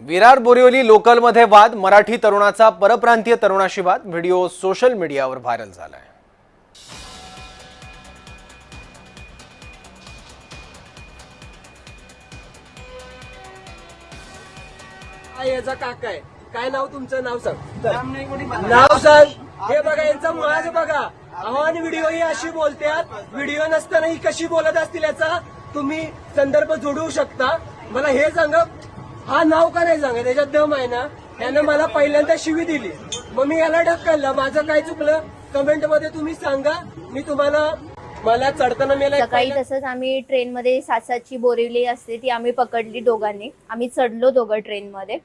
विरार बोरिवली लोकलमध्ये वाद मराठी तरुणाचा परप्रांतीय तरुणाशी वाद व्हिडिओ सोशल मीडियावर व्हायरल झालाय. हा याचा काका आहे? काय नाव तुमचं? नाव सांग. नाव सांग. हे बघा यांचा माझ बघा. आणि व्हिडिओ ही अशी बोलतात. व्हिडिओ नसताना ही कशी बोलत असतील याचा तुम्ही संदर्भ जोडू शकता. मला हे सांगा हा नाव का नाही सांगा त्याच्यात दम आहे ना? त्यानं मला पहिल्यांदा शिवी दिली. मग मी याला ढकललं. माझं काय चुकलं? कमेंटमध्ये तुम्ही सांगा. मी तुम्हाला मला चढताना मेला सकाळी तसंच आम्ही ट्रेनमध्ये सात सातची बोरिवली असते ती आम्ही पकडली दोघांनी. आम्ही चढलो दोघं ट्रेनमध्ये.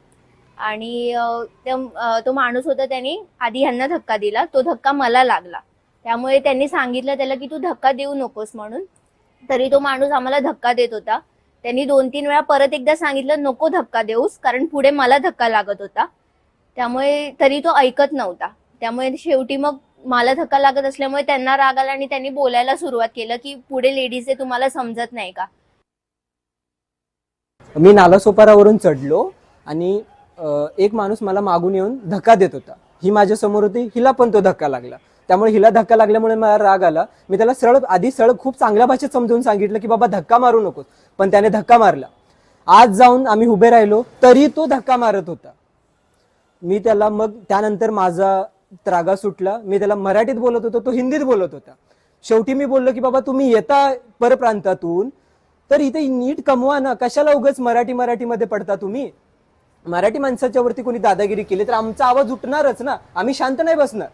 आणि अं, त्या- अं, तो माणूस होता त्यांनी आधी ह्यांना धक्का दिला. तो धक्का मला लागला. त्यामुळे त्यांनी सांगितलं त्याला की तू धक्का देऊ नकोस म्हणून. तरी तो माणूस आम्हाला धक्का देत होता. त्यांनी दोन तीन वेळा परत एकदा सांगितलं नको धक्का देऊस कारण पुढे मला धक्का लागत होता. त्यामुळे तरी तो ऐकत नव्हता. त्यामुळे शेवटी मग मला धक्का लागत असल्यामुळे त्यांना राग आला आणि त्यांनी बोलायला सुरुवात केलं की पुढे लेडीज तुम्हाला समजत नाही का? मी नालासोपारावरून चढलो आणि एक माणूस मला मागून येऊन धक्का देत होता. ही माझ्यासमोर होती हिला पण तो धक्का लागला. त्यामुळे हिला धक्का लागल्यामुळे मला राग आला. मी त्याला सरळ आधी सरळ खूप चांगल्या भाषेत समजून सांगितलं की बाबा धक्का मारू नकोस. पण त्याने धक्का मारला. आज जाऊन आम्ही उभे राहिलो तरी तो धक्का मारत होता. मी त्याला मग त्यानंतर माझा त्रागा सुटला. मी त्याला मराठीत बोलत होतो तो हिंदीत बोलत होता. शेवटी मी बोललो की बाबा तुम्ही येता परप्रांतातून तर इथे नीट कमवा ना. कशाला उगाच मराठी मराठीमध्ये पडता तुम्ही? मराठी माणसाच्या वरती कोणी दादागिरी केली तर आमचा आवाज उठणारच ना. आम्ही शांत नाही बसणार.